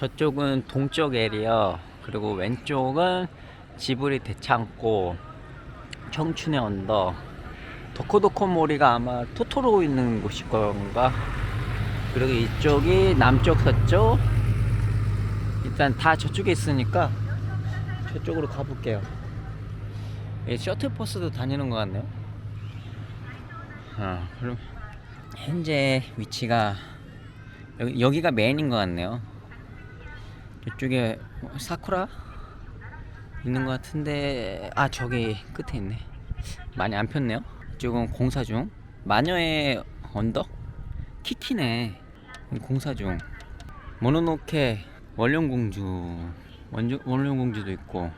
저쪽은 동쪽 에리어 그리고 왼쪽은 지브리 대창고 청춘의 언덕. 도코도코모리가 아마 토토로 있는 곳일 건가? 그리고 이쪽이 남쪽 서쪽. 일단 다 저쪽에 있으니까 저쪽으로 가볼게요. 이 셔틀버스도 다니는 것 같네요. 아, 그럼 현재 위치가 여기, 여기가 메인인 것 같네요 저쪽에 뭐 사쿠라 있는 것 같은데 아 저기 끝에 있네. 많이 안 폈네요. 이쪽은 공사 중. 마녀의 언덕? 키키네. 공사 중. 모노노케 원룡공주. 원룡공주도 있고.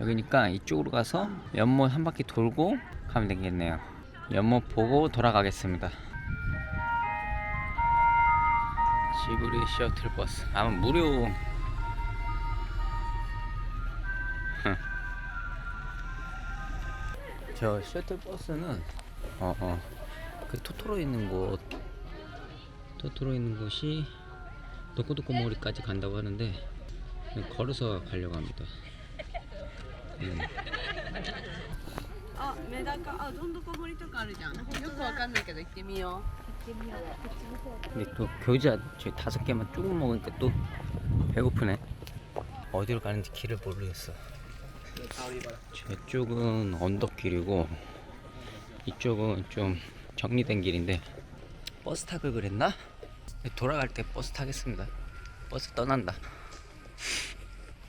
여기니까 이쪽으로 가서 연못 한 바퀴 돌고 가면 되겠네요. 연못 보고 돌아가겠습니다. 지브리 셔틀버스. 아마 무료 저 셔틀버스는 어어 그 토토로 있는 곳 토토로 있는 곳이 도코도코모리까지 간다고 하는데 걸어서 가려고 합니다. 음. あメダカあどんどこ森とかあるじゃんよくわかんないけど行ってみよ 근데 또 교자 저희 다섯 개만 조금 먹으니까 또 배고프네. 어디로 가는지 길을 모르겠어. 저쪽은 언덕길이고 이쪽은 좀 정리된 길인데 버스 타길 그랬나? 돌아갈 때 버스 타겠습니다. 버스 떠난다.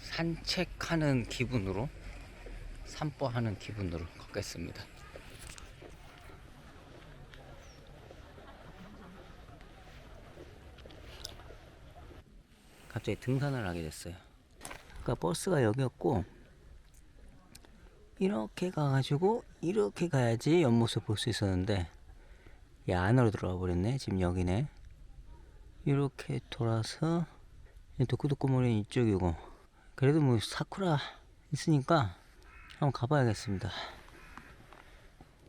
산책하는 기분으로 산보하는 기분으로 걷겠습니다. 갑자기 등산을 하게 됐어요. 그러니까 버스가 여기였고 이렇게 가가지고 이렇게 가야지 연못을 볼수 있었는데 이 안으로 들어가 버렸네. 지금 여기네. 이렇게 돌아서 도쿠도쿠모리는 이쪽이고 그래도 뭐 사쿠라 있으니까 한번 가봐야겠습니다.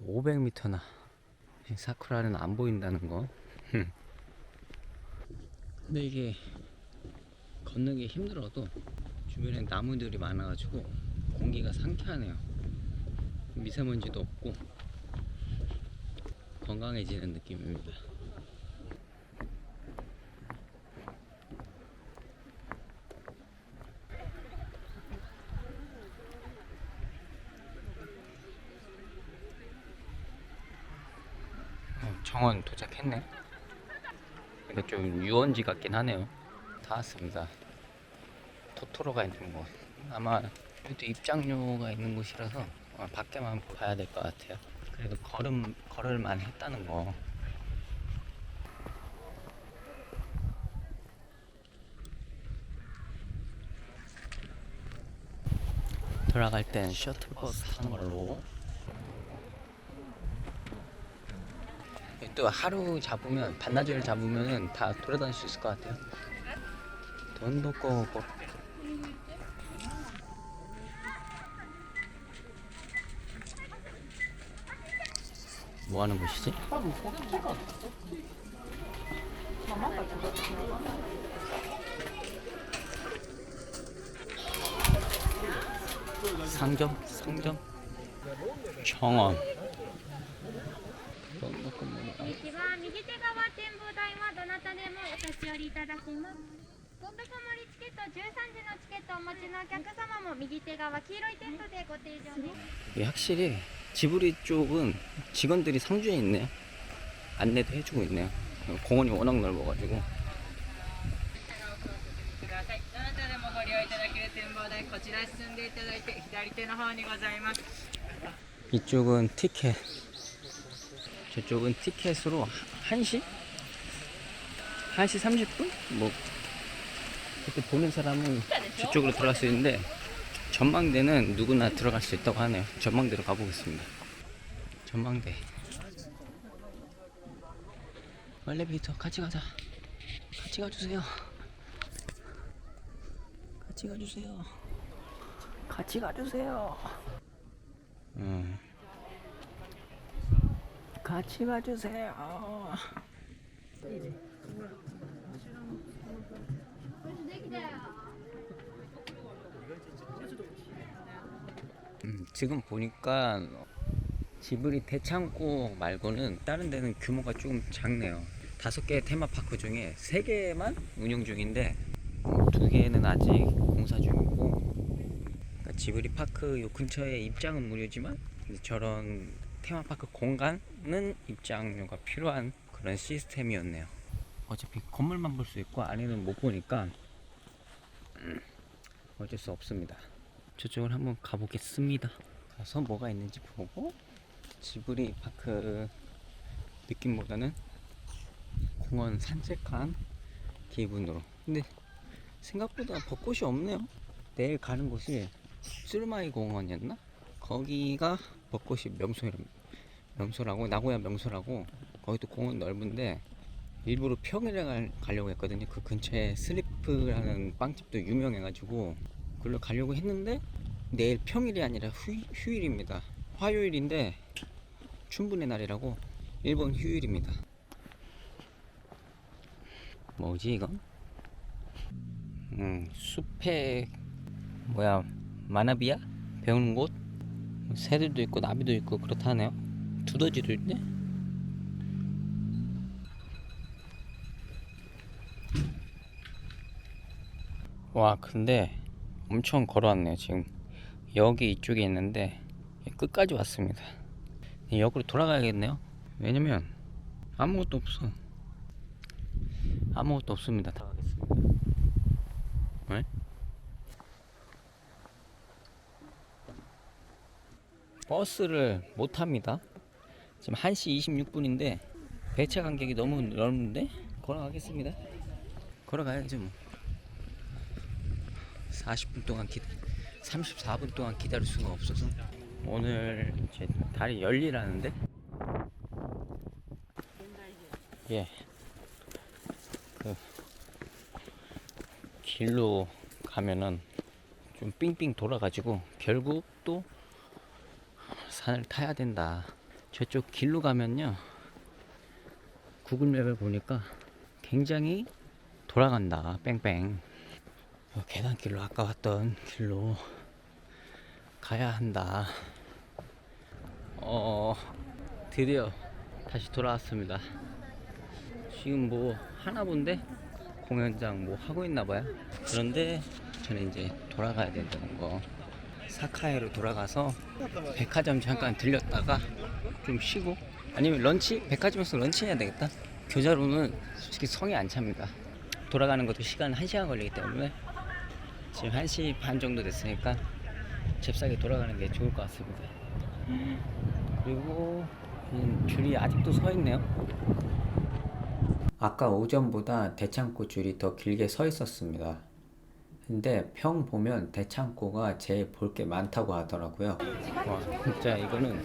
500m나 사쿠라는 안 보인다는 거. 근데 이게 걷는 게 힘들어도 주변에 나무들이 많아가지고 공기가 상쾌하네요. 미세먼지도 없고 건강해지는 느낌입니다. 어, 정원 도착했네. 근데 좀 유원지 같긴 하네요. 다 왔습니다. 토토로가 있는 곳. 아마 여기도 입장료가 있는 곳이라서 어, 밖에만 봐야 될 것 같아요. 그래도 걸음 걸을만 했다는 거. 돌아갈 땐 셔틀버스 타는 걸로. 또 하루 잡으면 반나절 잡으면은 다 돌아다닐 수 있을 것 같아요. 돈도 꺼고 뭐 하는 곳이지? 상점? 상점? 정원 이게 확실히 지브리 쪽은 직원들이 상주에 있네요. 안내도 해주고 있네요. 공원이 워낙 넓어가지고. 이쪽은 티켓. 저쪽은 티켓으로 1시? 1시 30분? 뭐, 그때 보는 사람은 저쪽으로 들어갈 수 있는데, 전망대는 누구나 들어갈 수 있다고 하네요. 전망대로 가보겠습니다. 전망대. 엘리베이터 같이 가자. 같이 가주세요. 같이 가주세요. 같이 가주세요. 음. 같이 가주세요. 지금 보니까 지브리 대창고 말고는 다른 데는 규모가 조금 작네요. 다섯 개 테마파크 중에 세 개만 운영 중인데 두 개는 아직 공사 중이고 그러니까 지브리 파크 요 근처에 입장은 무료지만 저런 테마파크 공간은 입장료가 필요한 그런 시스템이었네요. 어차피 건물만 볼 수 있고 안에는 못 보니까 음, 어쩔 수 없습니다. 저쪽을 한번 가보겠습니다. 가서 뭐가 있는지 보고 지브리 파크 느낌보다는 공원 산책한 기분으로. 근데 생각보다 벚꽃이 없네요. 내일 가는 곳이 쓸마이 공원이었나? 거기가 벚꽃이 명소 명소라고 나고야 명소라고 거기도 공원 넓은데 일부러 평일에 갈, 가려고 했거든요. 그 근처에 슬리프라는 빵집도 유명해가지고 그걸로 가려고 했는데 내일 평일이 아니라 휴, 휴일입니다. 화요일인데 춘분의 날이라고 일본 휴일입니다. 뭐지 이건? 음 숲에 뭐야 마나비야 배우는 곳 새들도 있고 나비도 있고 그렇다네요. 두더지도 있네. 와 근데 엄청 걸어왔네요 지금 여기 이쪽에 있는데 끝까지 왔습니다. 역으로 돌아가야겠네요. 왜냐면 아무것도 없어. 아무것도 없습니다. 다 가겠습니다. 네? 버스를 못 탑니다. 지금 1시 26분인데 배차 간격이 너무 넓은데 걸어가겠습니다. 걸어가야죠 뭐. 40분 동안 기 34분 동안 기다릴 수가 없어서 오늘 제 다리 열리라는데 예. 그 길로 가면은 좀 삥삥 돌아가지고 결국 또 산을 타야 된다. 저쪽 길로 가면요. 구글맵을 보니까 굉장히 돌아간다. 뺑뺑. 어, 계단길로 아까 왔던 길로 가야 한다. 어, 드디어 다시 돌아왔습니다. 지금 뭐 하나 본데 공연장 뭐 하고 있나 봐요. 그런데 저는 이제 돌아가야 된다는 거. 사카이로 돌아가서 백화점 잠깐 들렸다가 좀 쉬고 아니면 런치 백화점에서 런치 해야 되겠다. 교자로는 솔직히 성이 안 찹니다. 돌아가는 것도 시간 1시간 걸리기 때문에 지금 1시 반 정도 됐으니까 잽싸게 돌아가는 게 좋을 것 같습니다. 그리고 음, 줄이 아직도 서 있네요. 아까 오전보다 대창고 줄이 더 길게 서 있었습니다. 근데 평 보면 대창고가 제일 볼 게 많다고 하더라고요. 와, 진짜 이거는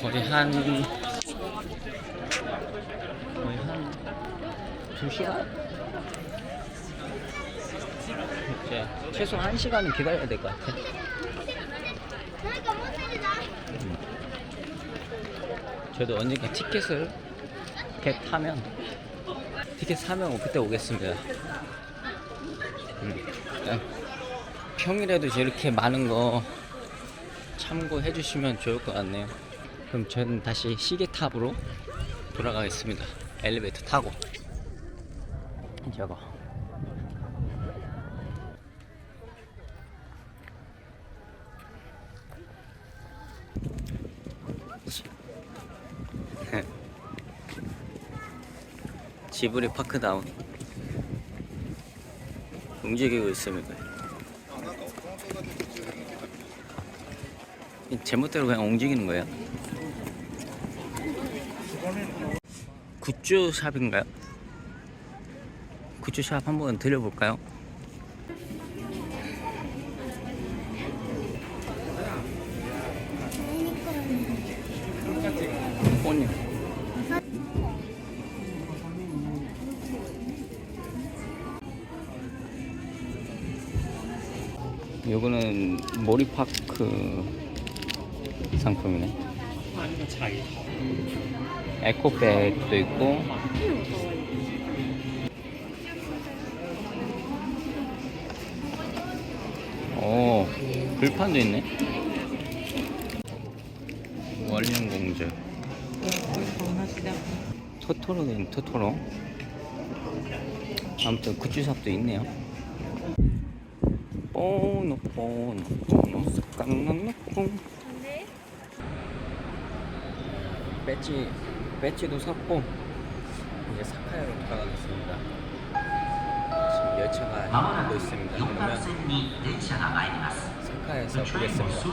거의 한 거의 한 2시간? 이제 최소 1시간은 기다려야 될 것 같아. 저도 언젠가 티켓을 이렇게 타면 티켓 사면 그때 오겠습니다. 음, 평일에도 이렇게 많은 거 참고해 주시면 좋을 것 같네요. 그럼 저는 다시 시계탑으로 돌아가겠습니다. 엘리베이터 타고. 저거. 지브리 파크 다운 움직이고 있습니다. 이 제멋대로 그냥 움직이는 거예요. 굿즈 샵인가요? 굿즈 샵 한번 들려볼까요? 요거는 모리파크 상품이네. 에코백도 있고. 오, 불판도 있네. 원령 공주. 토토로도 있네, 토토로. 아무튼 굿즈샵도 있네요. 뽀노 뽀노 뽀노 깐나나 뽕 배치 배치도 샀고 이제 사카야로 돌아가겠습니다 지금 열차가 나오고 있습니다 그러면 사카야에서 보겠습니다